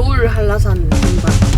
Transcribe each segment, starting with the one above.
겨울 한라산 등반.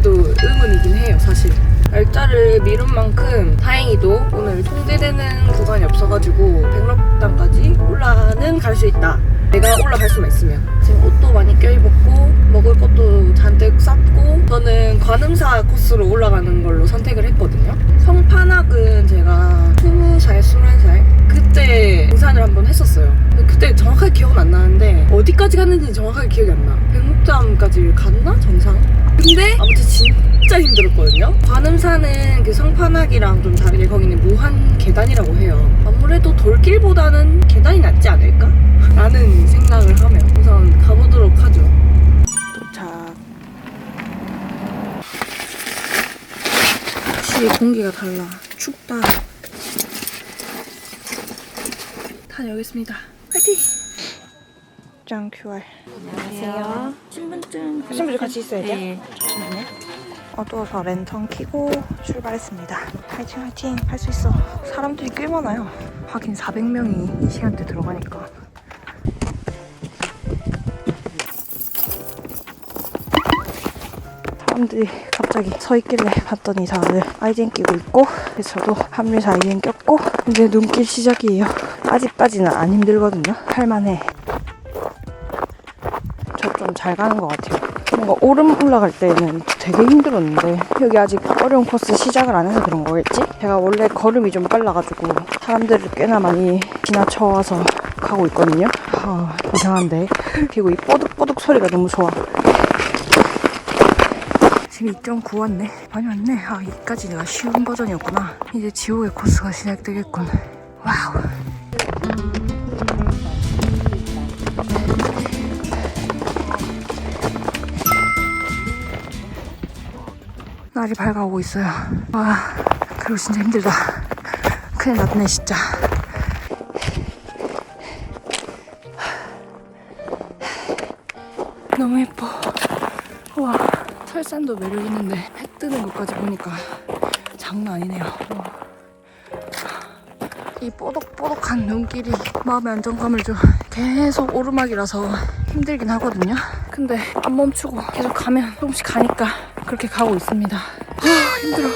수 있을지도 의문이긴 해요 사실. 날짜를 미룬 만큼 다행히도 오늘 통제되는 구간이 없어가지고 백록당까지 올라는 갈 수 있다. 내가 올라갈 수만 있으면. 지금 옷도 많이 껴입었고 먹을 것도 잔뜩 쌌고 저는 관음사 코스로 올라가는 걸로 선택을 했거든요. 성판악은 제가 20살, 21살 그때 등산을 한번 했었어요 그때 정확하게 기억은 안 나는데 어디까지 갔는지 정확하게 기억이 안 나. 백록담까지 갔나 정상? 근데 아무튼 진짜 힘들었거든요. 관음산은 그 성판악이랑 좀 다르게 거기는 무한 계단이라고 해요. 아무래도 돌길보다는 계단이 낫지 않을까? 라는 생각을 하며 우선 가보도록 하죠. 도착. 확실히 공기가 달라. 춥다. 다녀오겠습니다. 파이팅! 짱 QR. 안녕하세요. 신분증. 신분증 같이 있어야 돼요? 네. 잠시만요. 어두워서 랜턴 켜고 출발했습니다. 화이팅 화이팅 할 수 있어. 사람들이 꽤 많아요. 하긴 400명이 이 시간대 들어가니까. 사람들이 갑자기 서 있길래 봤더니 다들 아이젠 끼고 있고 그래서 저도 합류해서 아이젠 꼈고 이제 눈길 시작이에요. 아직까지는 안 힘들거든요. 할만해. 저 좀 잘 가는 것 같아요. 뭔가 오름 올라갈 때는 되게 힘들었는데 여기 아직 어려운 코스 시작을 안 해서 그런 거겠지? 제가 원래 걸음이 좀 빨라가지고 사람들을 꽤나 많이 지나쳐와서 가고 있거든요. 아, 이상한데. 그리고 이 뽀득뽀득 소리가 너무 좋아. 지금 2.9 왔네. 많이 왔네. 아, 이까지 내가 쉬운 버전이었구나. 이제 지옥의 코스가 시작되겠군. 와우. 날이 밝아오고 있어요. 와, 그리고 진짜 힘들다. 큰일 났네, 진짜. 너무 예뻐. 와, 설산도 매력 있는데 해 뜨는 것까지 보니까 장난 아니네요. 와. 이 뽀독뽀독한 눈길이 마음의 안정감을 줘. 계속 오르막이라서 힘들긴 하거든요. 근데 안 멈추고 계속 가면 조금씩 가니까 그렇게 가고 있습니다. 아, 힘들어.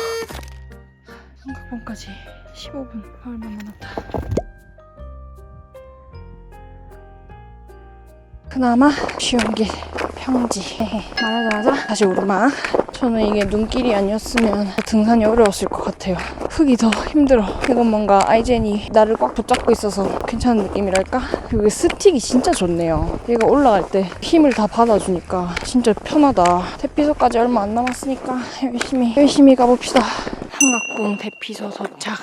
삼각봉까지 15분 얼마 남았다. 그나마 쉬운 길 평지 말하자마자 다시 오르막 저는 이게 눈길이 아니었으면 등산이 어려웠을 것 같아요 흙이 더 힘들어. 이건 뭔가 아이젠이 나를 꽉 붙잡고 있어서 괜찮은 느낌이랄까? 그리고 스틱이 진짜 좋네요. 얘가 올라갈 때 힘을 다 받아주니까 진짜 편하다. 대피소까지 얼마 안 남았으니까 열심히 열심히 가봅시다. 한각봉 대피소 도착.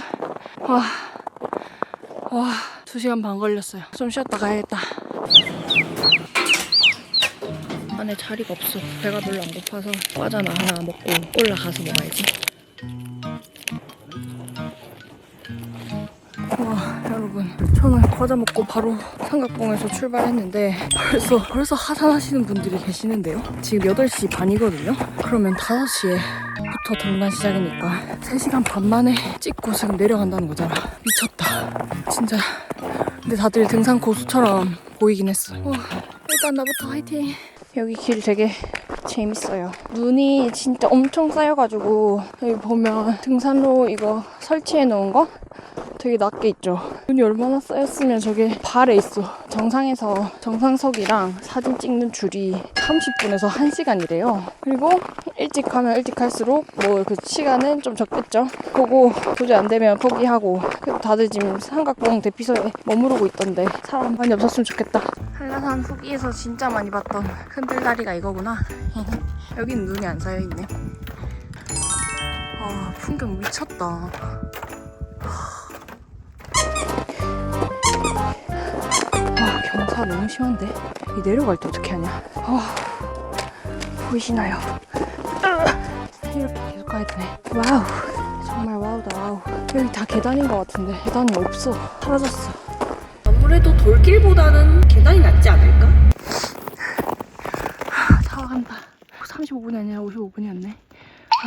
와, 와 2시간 반 걸렸어요. 좀 쉬었다 가야겠다. 안에 자리가 없어. 배가 별로 안 고파서 과자나 하나 먹고 올라가서 먹어야지. 저는 과자 먹고 바로 삼각봉에서 출발했는데 벌써 벌써 하산하시는 분들이 계시는데요. 지금 8시 반이거든요. 그러면 5시에 부터 등반 시작이니까 3시간 반 만에 찍고 지금 내려간다는 거잖아. 미쳤다. 진짜. 근데 다들 등산 고수처럼 보이긴 했어. 와, 일단 나부터 화이팅. 여기 길 되게 재밌어요. 눈이 진짜 엄청 쌓여가지고 여기 보면 등산로 이거 설치해 놓은 거 되게 낮게 있죠. 눈이 얼마나 쌓였으면 저게 발에 있어. 정상에서 정상석이랑 사진 찍는 줄이 30분에서 1시간이래요. 그리고 일찍 가면 일찍 갈수록 뭐 그 시간은 좀 적겠죠. 그거 도저히 안 되면 포기하고 다들 지금 삼각봉 대피소에 머무르고 있던데 사람 많이 없었으면 좋겠다. 한라산 후기에서 진짜 많이 봤던 흔들다리가 이거구나. 여긴 눈이 안 쌓여 있네. 아 풍경 미쳤다. 아 너무 심한데? 이 내려갈 때 어떻게 하냐? 아 보이시나요? 으, 이렇게 계속 가야 되네. 와우. 정말 와우다 와우. 여기 다 계단인 것 같은데. 계단이 없어. 사라졌어. 아무래도 돌길보다는 계단이 낫지 않을까? 다 간다 35분이 아니라 55분이었네.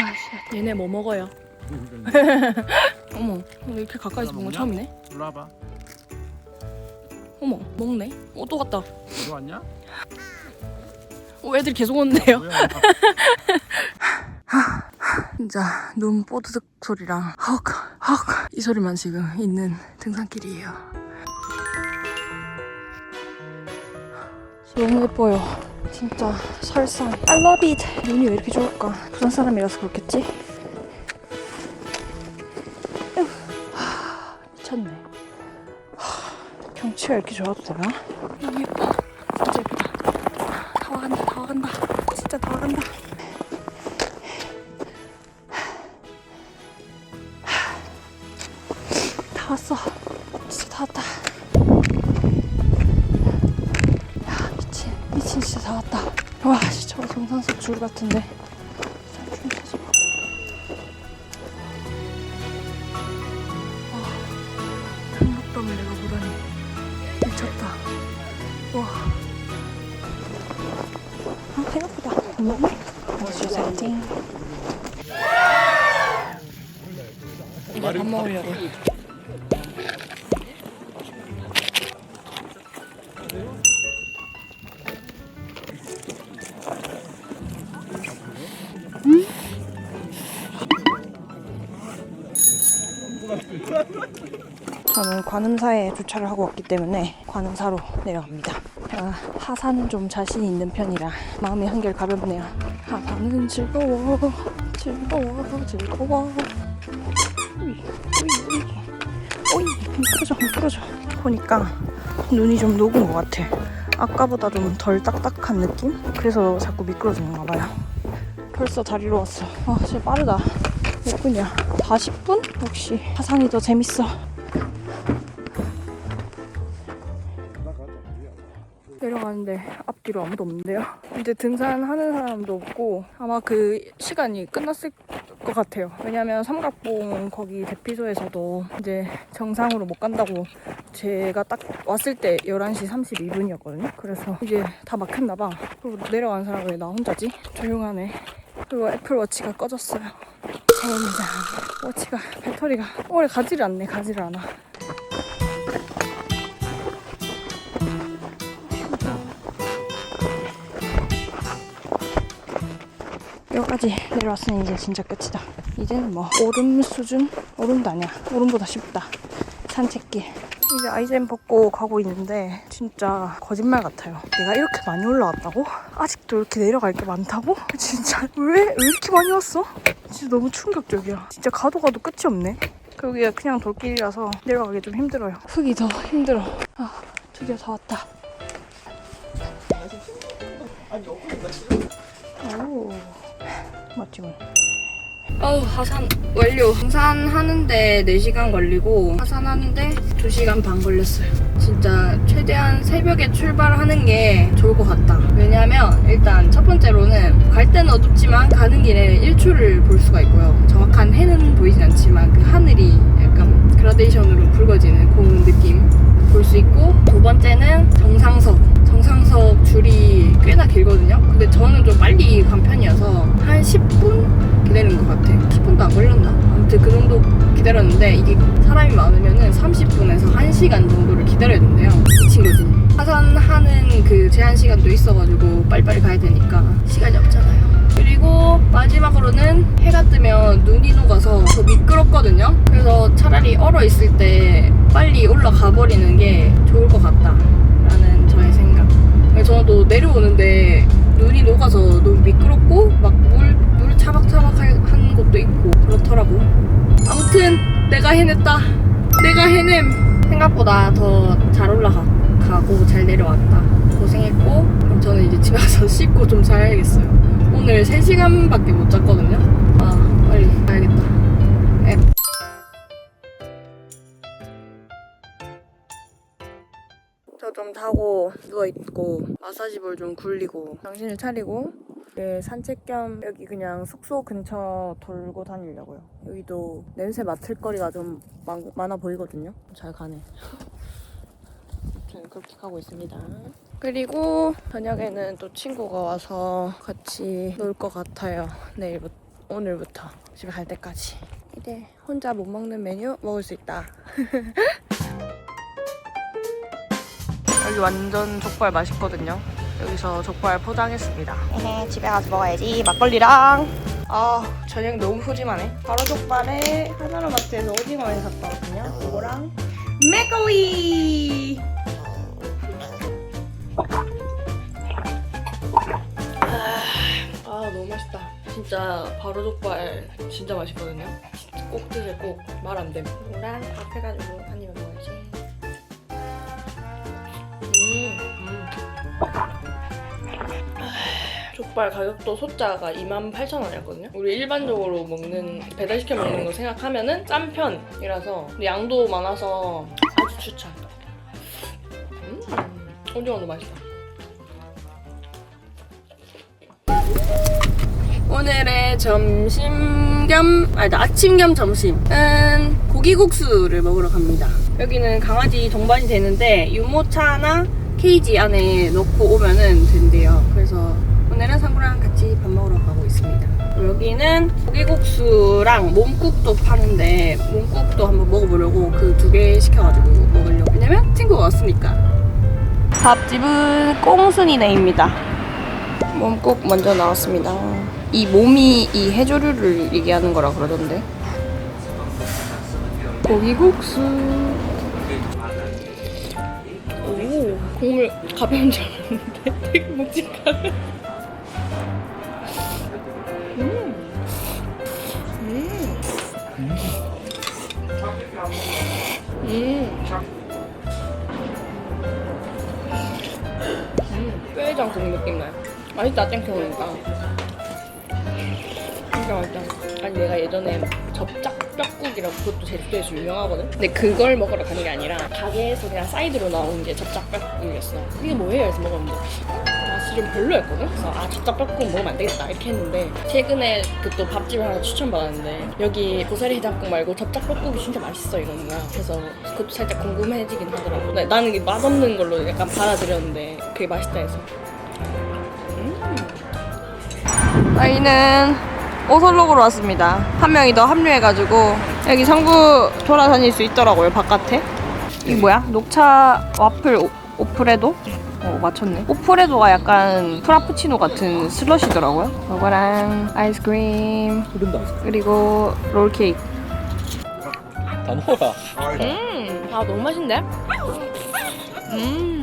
아씨. 얘네 뭐 먹어요? 어머 이렇게 가까이서 본 건 처음이네. 일로 와봐. 어머 먹네 어 또 갔다 이리 왔냐? 어, 애들이 계속 오는데요 뭐야? 진짜 눈 뽀드득 소리랑 헉 헉 이 소리만 지금 있는 등산길이에요. 너무 예뻐요. 진짜 설산. I love it. 눈이 왜 이렇게 좋을까? 부산 사람이라서 그렇겠지? 경치가 이렇게 좋아도 되나? 너무 예뻐. 진짜 예쁘다. 다 와간다, 다 와간다. 진짜 다 와간다. 다 왔어. 진짜 다 왔다. 야, 미친. 미친, 진짜 다 왔다. 와, 진짜 저 정상석 줄 같은데. 저는 관음사에 주차를 하고 왔기 때문에 관음사로 내려갑니다. 제가 하산은 좀 자신 있는 편이라 마음이 한결 가볍네요. 하산은 즐거워, 즐거워, 즐거워. 미끄러져, 미끄러져. 보니까 눈이 좀 녹은 것 같아. 아까보다 좀 덜 딱딱한 느낌? 그래서 자꾸 미끄러지는가 봐요. 벌써 다리로 왔어. 아, 진짜 빠르다. 몇 분이야? 40분? 역시 하산이 더 재밌어. 내려가는데 앞뒤로 아무도 없는데요. 이제 등산하는 사람도 없고 아마 그 시간이 끝났을 것 같아요. 왜냐면 삼각봉 거기 대피소에서도 이제 정상으로 못 간다고 제가 딱 왔을 때 11시 32분이었거든요. 그래서 이제 다 막혔나 봐. 그리고 내려가는 사람 왜 나 혼자지? 조용하네. 그리고 애플워치가 꺼졌어요. 젠장. 워치가 배터리가 오래 가지를 않네. 가지를 않아. 여기까지 내려왔으니 이제 진짜 끝이다. 이제는 뭐 오름 수준? 오름도 아니야. 오름보다 쉽다. 산책길. 이제 아이젠 벗고 가고 있는데 진짜 거짓말 같아요. 내가 이렇게 많이 올라왔다고? 아직도 이렇게 내려갈 게 많다고? 진짜 왜, 왜 이렇게 많이 왔어? 진짜 너무 충격적이야. 진짜 가도 가도 끝이 없네. 여기가 그냥 돌길이라서 내려가기 좀 힘들어요. 흙이 더 힘들어. 아, 드디어 다 왔다. 어우 하산 완료. 등산하는데 4시간 걸리고 하산하는데 2시간 반 걸렸어요. 진짜 최대한 새벽에 출발하는 게 좋을 것 같다. 왜냐면 일단 첫 번째로는 갈 때는 어둡지만 가는 길에 일출을 볼 수가 있고요. 정확한 해는 보이진 않지만 그 하늘이 약간 그라데이션으로 붉어지는 그런 느낌 볼 수 있고 두 번째는 정상석. 정상석 줄이 꽤나 길거든요. 근데 저는 좀 빨리 간 편이어서 한 10분 기다린 것 같아. 10분도 안 걸렸나? 아무튼 그 정도 기다렸는데 이게 사람이 많으면은 30분에서 1시간 정도를 기다려야 된대요. 거지. 하산하는 그 제한 시간도 있어가지고 빨리빨리 가야 되니까 시간이 없잖아요. 그리고 마지막으로는 해가 뜨면 눈이 녹아서 더 미끄럽거든요. 그래서 차라리 얼어 있을 때 빨리 올라가 버리는 게 좋을 것 같다라는 저의 생각. 저도 내려오는데 눈이 녹아서 너무 미끄럽고 막 물 한 곳도 있고 그렇더라고. 아무튼 내가 해냈다. 내가 해냄. 생각보다 더 잘 올라가고 잘 내려왔다. 고생했고 그럼 저는 이제 집에 가서 씻고 좀 자야겠어요. 오늘 3시간밖에 못 잤거든요. 아 빨리 가야겠다. 앱. 자고 누워있고 마사지볼 좀 굴리고 정신을 차리고 네, 산책 겸 여기 그냥 숙소 근처 돌고 다니려고요. 여기도 냄새 맡을 거리가 좀 많, 많아 보이거든요. 잘 가네. 아무튼 그렇게 가고 있습니다. 그리고 저녁에는 또 친구가 와서 같이 놀 것 같아요. 내일부터 오늘부터 집에 갈 때까지. 이제 혼자 못 먹는 메뉴 먹을 수 있다. 여기 완전 족발 맛있거든요. 여기서 족발 포장했습니다. 에헤, 집에 가서 먹어야지. 막걸리랑. 아, 저녁 너무 푸짐하네. 바로 족발에 하나로마트에서 오징어 회 샀다 왔거든요. 이거랑 맥거리. 아, 너무 맛있다. 진짜 바로 족발 진짜 맛있거든요. 꼭 드세요, 꼭. 말 안 됨. 이거랑 밥 해가지고 족발 가격도 소자가 28,000원이었거든요. 우리 일반적으로 먹는 배달시켜 먹는 거 생각하면은 싼 편이라서 양도 많아서 아주 추천. 음, 오징어도 맛있다. 오늘의 점심 겸, 아니, 아침 겸 점심은 고기국수를 먹으러 갑니다. 여기는 강아지 동반이 되는데 유모차나 케이지 안에 넣고 오면은 된대요. 그래서 오늘은 상구랑 같이 밥 먹으러 가고 있습니다. 여기는 고기국수랑 몸국도 파는데 몸국도 한번 먹어보려고 그 두 개 시켜가지고 먹으려고. 왜냐면 친구가 왔으니까. 밥집은 꽁순이네입니다. 몸국 먼저 나왔습니다. 이 몸이 이 해조류를 얘기하는 거라 그러던데. 고기국수. 오, 국물 가벼운 줄 알았는데 되게 묵직하네. 음. 음. 음. 음. 뼈해장국 느낌 나요. 맛있다, 땡겨오니까. 진짜 맛있다. 아니 내가 예전에 접 짝뼈국이라고 그것도 제주도에서 유명하거든. 근데 그걸 먹으러 가는 게 아니라 가게에서 그냥 사이드로 나온 게 접짝뼈국이었어. 이게 뭐예요? 해서 먹었는데 맛이 좀 별로였거든. 그래서 아 접짝뼈국 먹으면 안 되겠다 이렇게 했는데 최근에 그 또 밥집 하나 추천받았는데 여기 고사리 해장국 말고 접짝뼈국이 진짜 맛있어 이거는 거야. 그래서 그것도 살짝 궁금해지긴 하더라고. 나- 나는 이게 맛없는 걸로 약간 받아들였는데 그게 맛있다 해서. 저희는 오설록으로 왔습니다. 한 명이 더 합류해가지고 여기 성구 돌아다닐 수 있더라고요 바깥에. 이게 뭐야? 녹차 와플 오, 오프레도? 어 맞췄네. 오프레도가 약간 프라푸치노 같은 슬러시더라고요. 이거랑 아이스크림 그리고 롤케이크. 다 먹어라. 음, 아 너무 맛있는데? 음.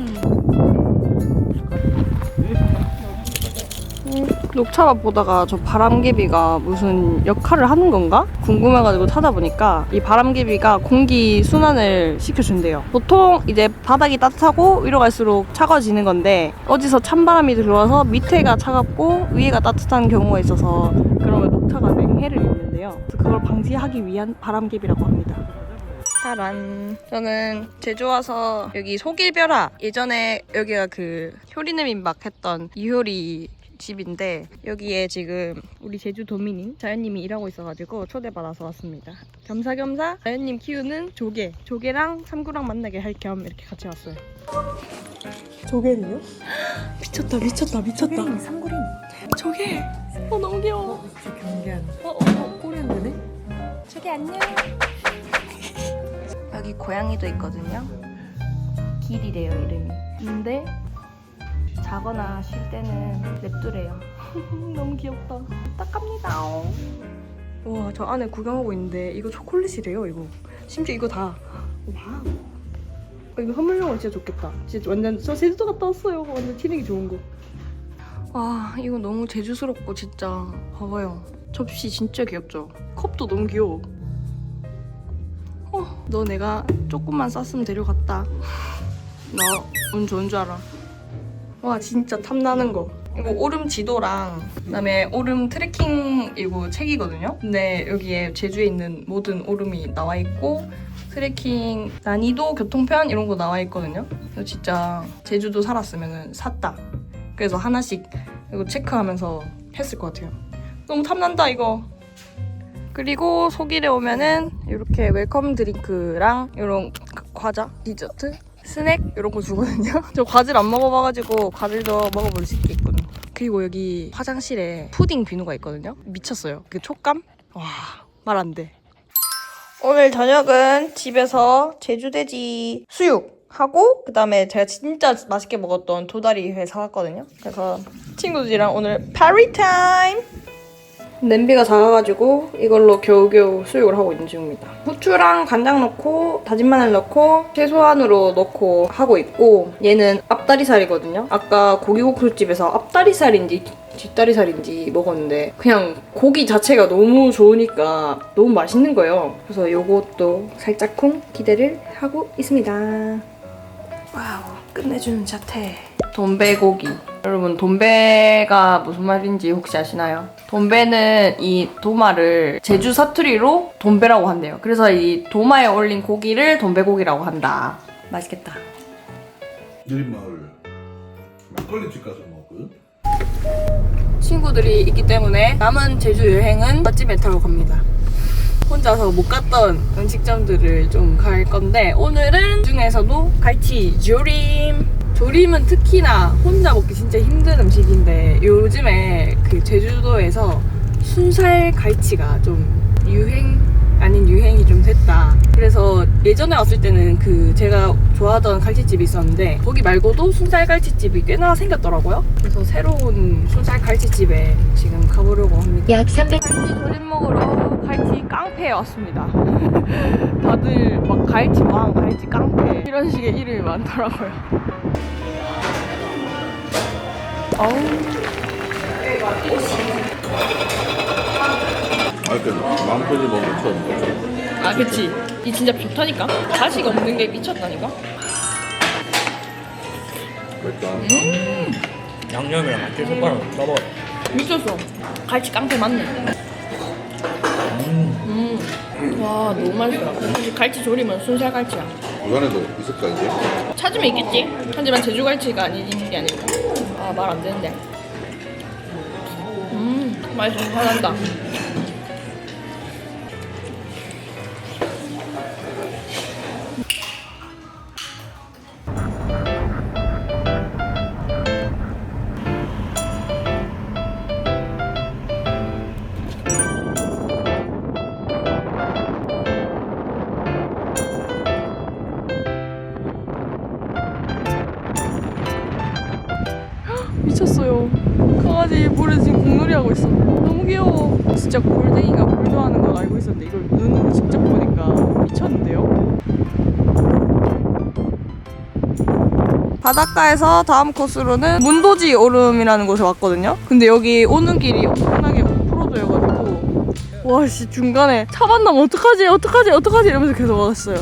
녹차맛 보다가 저 바람개비가 무슨 역할을 하는 건가? 궁금해가지고 찾아보니까 이 바람개비가 공기 순환을 시켜준대요. 보통 이제 바닥이 따뜻하고 위로 갈수록 차가워지는 건데 어디서 찬바람이 들어와서 밑에가 차갑고 위에가 따뜻한 경우가 있어서 그러면 녹차가 냉해를 입는데요. 그걸 방지하기 위한 바람개비라고 합니다. 따란. 저는 제주 와서 여기 속일벼라. 예전에 여기가 그 효리네 민박 했던 이효리 집인데 여기에 지금 우리 제주 도민이 자연님이 일하고 있어가지고 초대받아서 왔습니다. 겸사겸사 자연님 키우는 조개, 조개랑 삼구랑 만나게 할 겸 이렇게 같이 왔어요. 조개는요? 미쳤다 미쳤다 미쳤다. 삼거리 조개. 어 너무 귀여워. 경계한 어, 어, 어. 코리안드네? 조개 안녕. 여기 고양이도 있거든요. 길이래요 이름이. 근데 자거나 쉴 때는 냅두래요. 너무 귀엽다. 딱합니다. 와, 저 안에 구경하고 있는데 이거 초콜릿이래요, 이거. 심지어 이거 다. 와우. 어, 이거 선물용으로 진짜 좋겠다. 진짜 완전 저 제주도 갔다 왔어요. 완전 튀는 좋은 거. 와, 이거 너무 제주스럽고 진짜. 봐봐요. 접시 진짜 귀엽죠? 컵도 너무 귀여워. 어, 너 내가 조금만 쌌으면 데려갔다. 너 운 좋은 줄 알아. 와 진짜 탐나는 거. 이거 오름 지도랑 그다음에 오름 트레킹 이거 책이거든요. 근데 여기에 제주에 있는 모든 오름이 나와 있고 트레킹 난이도 교통편 이런 거 나와 있거든요. 그래서 진짜 제주도 살았으면 샀다. 그래서 하나씩 이거 체크하면서 했을 것 같아요. 너무 탐난다 이거. 그리고 속일에 오면은 이렇게 웰컴 드링크랑 이런 과자, 디저트, 스낵 이런 거 주거든요. 저 과일 안 먹어봐가지고 과일도 먹어볼 수 있겠거든요. 그리고 여기 화장실에 푸딩 비누가 있거든요. 미쳤어요. 그 촉감? 와, 말 안 돼. 오늘 저녁은 집에서 제주돼지 수육 하고 그다음에 제가 진짜 맛있게 먹었던 도다리 회 사왔거든요. 그래서 친구들이랑 오늘 파리 타임. 냄비가 작아가지고 이걸로 겨우겨우 수육을 하고 있는 중입니다. 후추랑 간장 넣고 다진 마늘 넣고 최소한으로 넣고 하고 있고 얘는 앞다리살이거든요. 아까 고기국수집에서 앞다리살인지 뒷다리살인지 먹었는데 그냥 고기 자체가 너무 좋으니까 너무 맛있는 거예요. 그래서 요것도 살짝쿵 기대를 하고 있습니다. 와우 끝내주는 자태. 돈베고기. 여러분 돈베가 무슨 말인지 혹시 아시나요? 돈베는 이 도마를 제주 사투리로 돈베라고 한대요. 그래서 이 도마에 올린 고기를 돈베고기라고 한다. 맛있겠다. 느린마을 막걸리집 가서 먹었거든? 친구들이 있기 때문에 남은 제주 여행은 맛집에 타러 갑니다. 혼자서 못 갔던 음식점들을 좀 갈 건데 오늘은 중에서도 갈치 조림 조림은 특히나 혼자 먹기 진짜 힘든 음식인데 요즘에 그 제주도에서 순살 갈치가 좀 유행 아닌 유행이 좀 됐다. 그래서 예전에 왔을 때는 그 제가 좋아하던 갈치집이 있었는데 거기 말고도 순살 갈치집이 꽤나 생겼더라고요. 그래서 새로운 순살 갈치집에 지금 가보려고 합니다. 약 300. 갈치 조림 먹으러 갈치 깡패에 왔습니다. 다들 막 갈치 왕, 갈치 깡패 이런 식의 이름이 많더라고요. 어우, 아 그니까 마음 편히 먹으면 처음 거죠 아 그치. 이 진짜 좋다니까. 가시가 없는 게 미쳤다니까. 그러니까 양념이랑 같이 숟가락 써봐. 미쳤어. 갈치 깡패 맞네. 음. 와 너무 맛있어. 사실 갈치 조림은 순살 갈치야. 부산에도 있을까 이제? 찾으면 있겠지. 하지만 제주 갈치가 아닌 게 아닐까. 아말 안 되는데. 음 맛있어. 화난다. 미쳤어요. 강아지 물에 지금 공놀이 하고 있어. 너무 귀여워. 진짜 골댕이가 물 좋아하는 건 알고 있었는데 이걸 눈으로 직접 보니까 미쳤는데요? 바닷가에서 다음 코스로는 문도지 오름이라는 곳에 왔거든요. 근데 여기 오는 길이 엄청나게 오프로드여가지고 와씨 중간에 차 만나면 어떡하지 어떡하지 어떡하지 이러면서 계속 왔어요.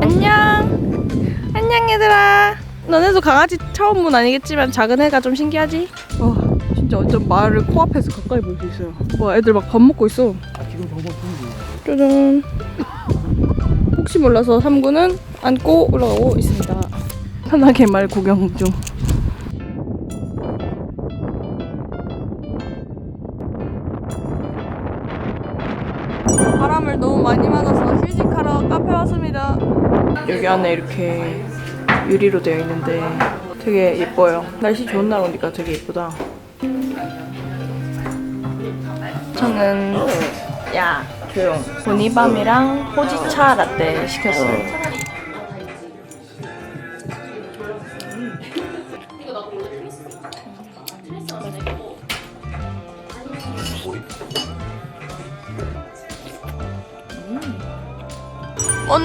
안녕. 안녕 얘들아. 너네도 강아지 처음 본 아니겠지만 작은 애가 좀 신기하지? 와 진짜 완전 말을 코앞에서 가까이 볼 수 있어요. 와 애들 막 밥 먹고 있어. 지금 저거 짜잔. 혹시 몰라서 3구는 안고 올라가고 있습니다. 편하게 말 구경 중. 바람을 너무 많이 맞아서 휴식하러 카페 왔습니다. 여기 안에 이렇게 유리로 되어 있는데 되게 예뻐요. 날씨 좋은 날 오니까 되게 예쁘다. 저는 야 조용 보니밤이랑 호지차 라떼 시켰어요.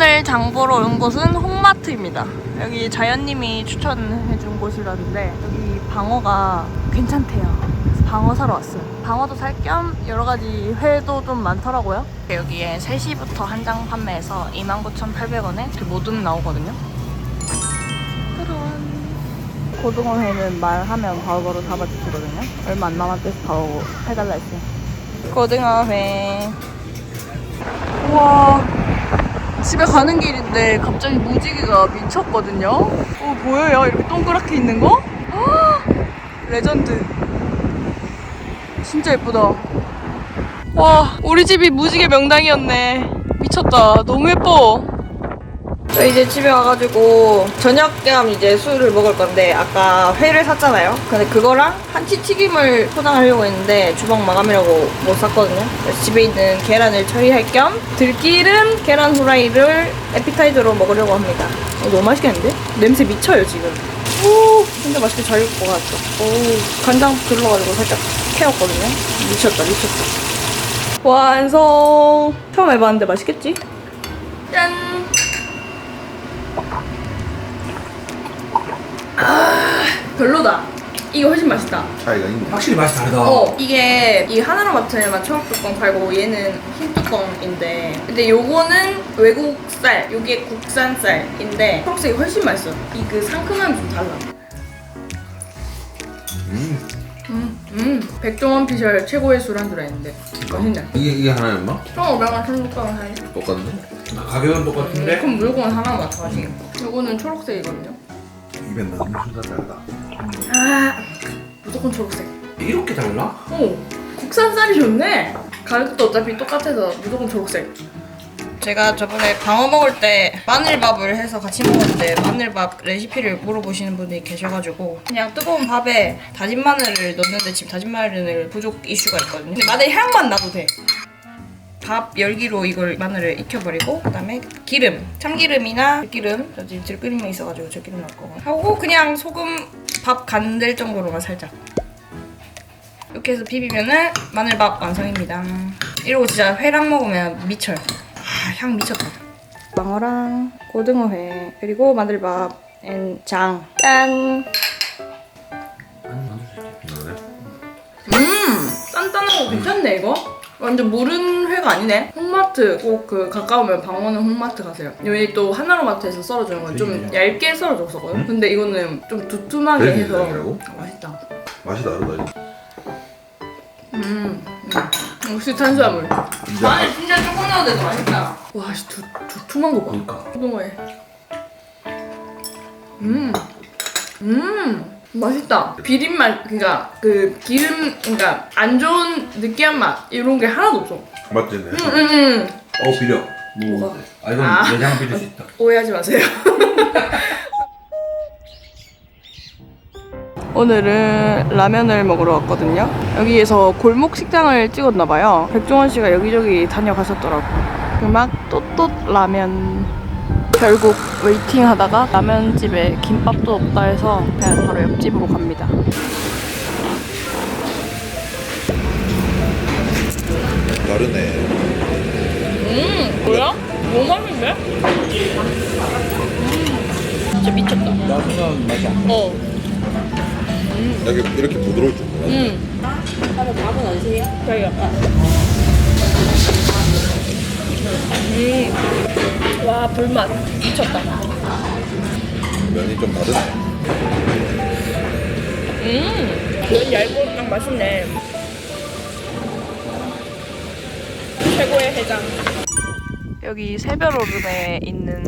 오늘 장 보러 온 곳은 홍마트입니다. 여기 자연님이 추천해준 곳이라는데 여기 방어가 괜찮대요. 그래서 방어 사러 왔어요. 방어도 살 겸 여러 가지 회도 좀 많더라고요. 여기에 3시부터 한 장 판매해서 29,800원에 이렇게 모듬 나오거든요. 짜란. 고등어회는 말하면 바로바로 잡아주시거든요. 얼마 안 남았대서 바로 해달라 했어요. 고등어회. 우와. 집에 가는 길인데 갑자기 무지개가 미쳤거든요. 어, 보여요? 이렇게 동그랗게 있는 거? 아, 레전드. 진짜 예쁘다. 와, 우리 집이 무지개 명당이었네. 미쳤다. 너무 예뻐. 저 이제 집에 와가지고 저녁 겸 이제 술을 먹을 건데 아까 회를 샀잖아요. 근데 그거랑 한치 튀김을 포장하려고 했는데 주방 마감이라고 못 샀거든요. 그래서 집에 있는 계란을 처리할 겸 들기름 계란 후라이를 에피타이저로 먹으려고 합니다. 어, 너무 맛있겠는데? 냄새 미쳐요 지금. 오, 진짜 맛있게 잘 익을 것 같죠. 오, 간장 들러가지고 살짝 캐었거든요. 미쳤다, 미쳤다. 완성. 처음 해봤는데 맛있겠지? 짠. 별로다. 이게 훨씬 맛있다. 차이가 있네. 확실히 맛이 다르다. 어, 이게 이 하나로 마트에만 초록 뚜껑 팔고 얘는 흰 뚜껑인데 근데 요거는 외국 쌀, 요게 국산 쌀인데 초록색이 훨씬 맛있어. 이 그 상큼함이 좀 달라. 음. 음, 음. 백종원 피셜 최고의 술안주라 했는데 맛있네. 이게 이게 얼마? 1,500원, 1,600원 사이. 똑같네. 가격은 똑같은데 그럼 무조건 하나로마트 가지. 요거는 초록색이거든요. 입에 넣는 순간 다르다. 아, 무조건 초록색. 이렇게 달라? 오, 국산 쌀이 좋네. 가격도 어차피 똑같아서 무조건 초록색. 제가 저번에 방어 먹을 때 마늘밥을 해서 같이 먹었는데 마늘밥 레시피를 물어보시는 분이 계셔가지고 그냥 뜨거운 밥에 다진 마늘을 넣는데 지금 다진 마늘 부족 이슈가 있거든요. 근데 마늘 향만 나도 돼. 밥 열기로 이걸 마늘을 익혀버리고 그다음에 기름, 참기름이나 들기름 저 지금 들기름이 있어가지고 들기름 넣을 거고 하고 그냥 소금 밥 간될 정도로만 살짝 이렇게 해서 비비면은 마늘밥 완성입니다. 이러고 진짜 회랑 먹으면 미쳐요. 아, 향 미쳤다. 방어랑 고등어회 그리고 마늘밥 앤 장. 짠. 음, 단단하고 괜찮네 이거. 완전 무른 회가 아니네. 홍마트 꼭 그 가까우면 방어는 홍마트 가세요. 여기 또 하나로마트에서 썰어주는 건좀 얇게 썰어줬었거든. 근데 이거는 좀 두툼하게 해서? 아, 맛있다. 맛이 다르다. 음, 음. 역시 탄수화물. 진짜 마늘 진짜 조금 넣어도 돼도 맛있다. 와, 씨, 두, 두툼한 거 봐. 그러니까 고등어에. 음, 음, 맛있다. 비린 맛, 그니까 그 기름, 그니까 안 좋은 느끼한 맛 이런 게 하나도 없어. 맞지? 네. 음, 음, 음. 어 비려 뭐, 아 이건 아. 내장 비릴 수 있다 오해하지 마세요. 오늘은 라면을 먹으러 왔거든요. 여기에서 골목 식당을 찍었나 봐요. 백종원 씨가 여기저기 다녀가셨더라고. 음악 또또 라면. 결국 웨이팅 하다가 라면집에 김밥도 없다 해서 그냥 바로 옆집으로 갑니다. 다르네. 음, 뭐야? 너무 맛있는데? 진짜 미쳤다. 나 생각하는 맛이 안 어. 이렇게 이렇게 부드러울 줄 몰랐네. 음. 한번 밥은 어디세요? 저희 아까. 음. 와, 불맛. 미쳤다. 면이 좀 다르네. 음. 면 얇고 딱 맛있네. 최고의 해장. 여기 새별오름에 있는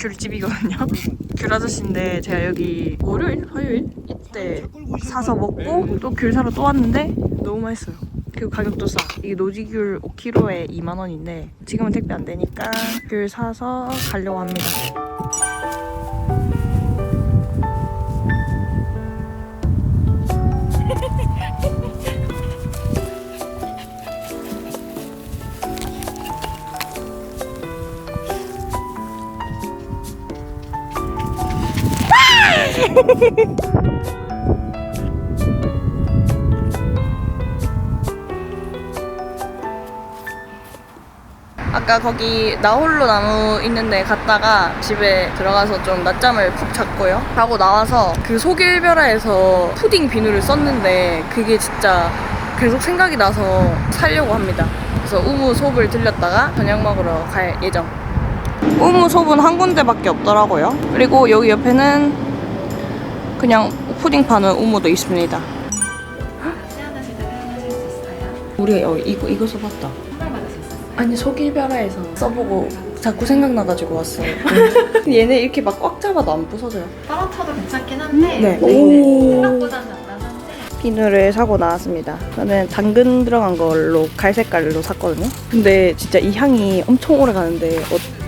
귤집이거든요. 귤 아저씨인데 제가 여기 월요일, 화요일 이때 사서 먹고 또 귤 사러 또 왔는데 너무 맛있어요. 그리고 가격도 싸. 이게 노지귤 5kg에 2만 원인데 지금은 택배 안 되니까 귤 사서 가려고 합니다. 아까 거기 나홀로 나무 있는데 갔다가 집에 들어가서 좀 낮잠을 푹 잤고요. 하고 나와서 그 속일별화에서 푸딩 비누를 썼는데 그게 진짜 계속 생각이 나서 살려고 합니다. 그래서 우무 솝을 들렸다가 저녁 먹으러 갈 예정. 우무 솝은 한 군데밖에 없더라고요. 그리고 여기 옆에는 그냥 푸딩 파는 우무도 있습니다. 우리가 여기 이거 이거 써봤다. 아니 속일별화에서 써보고 자꾸 생각나가지고 왔어요. 얘네 이렇게 막 꽉 잡아도 안 부서져요. 떨어져도 괜찮긴 한데 네. 네. 오. 생각보다는 안 나는데 비누를 사고 나왔습니다. 저는 당근 들어간 걸로 갈색깔로 샀거든요. 근데 진짜 이 향이 엄청 오래 가는데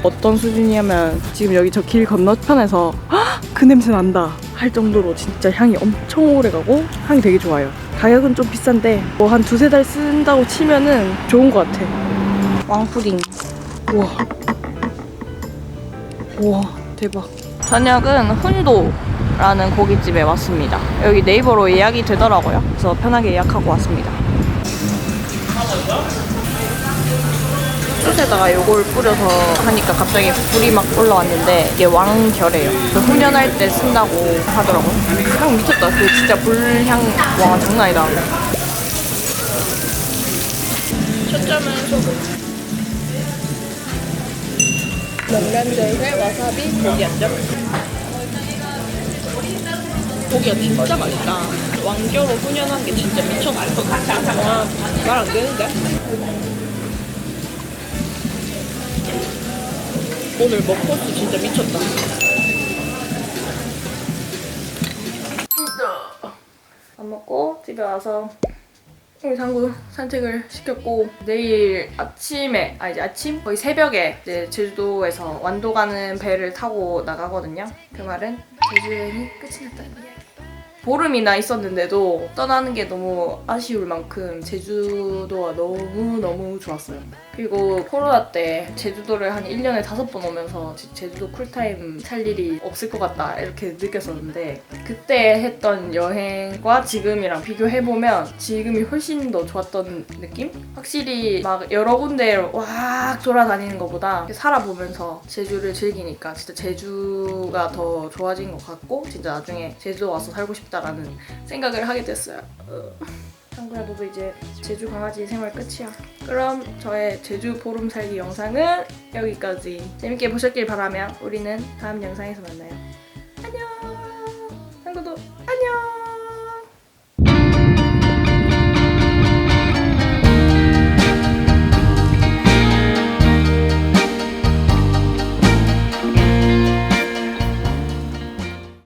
어, 떤 수준이냐면 지금 여기 저 길 건너편에서 "헉, 그 냄새 난다 할 정도로 진짜 향이 엄청 오래 가고 향이 되게 좋아요. 가격은 좀 비싼데 뭐 한 두세 달 쓴다고 치면은 좋은 것 같아. 왕푸딩. 우와. 우와 대박. 저녁은 훈도라는 고깃집에 왔습니다. 여기 네이버로 예약이 되더라고요. 그래서 편하게 예약하고 왔습니다. 숯에다가 요걸 뿌려서 하니까 갑자기 불이 막 올라왔는데 이게 왕결이에요. 그 훈련할 때 쓴다고 하더라고요. 향 미쳤다. 그 진짜 불향 와 장난 아니다. 초점은 소금. 명란젓에 와사비 고기 한점 고기가 진짜 맛있다. 왕겨로 훈연한 게 진짜 미쳤어 와말안 되는데? 오늘 먹코스 진짜 미쳤다. 밥 먹고 집에 와서 상구 산책을 시켰고 내일 아침에 아 이제 아침 거의 새벽에 이제 제주도에서 완도 가는 배를 타고 나가거든요. 그 말은 제주 여행이 끝이 났다는 이야기. 보름이나 있었는데도 떠나는 게 너무 아쉬울 만큼 제주도가 너무 너무 좋았어요. 그리고 코로나 때 제주도를 한 1년에 다섯 번 오면서 지- 제주도 쿨타임 살 일이 없을 것 같다 이렇게 느꼈었는데 그때 했던 여행과 지금이랑 비교해보면 지금이 훨씬 더 좋았던 느낌? 확실히 막 여러 군데 와 돌아다니는 것보다 살아보면서 제주를 즐기니까 진짜 제주가 더 좋아진 것 같고 진짜 나중에 제주도 와서 살고 싶다 싶다라는 생각을 하게 됐어요. 어. 한구야 너도 그 이제 제주 강아지 생활 끝이야. 그럼 저의 제주 보름 살기 영상은 여기까지. 재밌게 보셨길 바라며 우리는 다음 영상에서 만나요. 안녕. 한구도 안녕.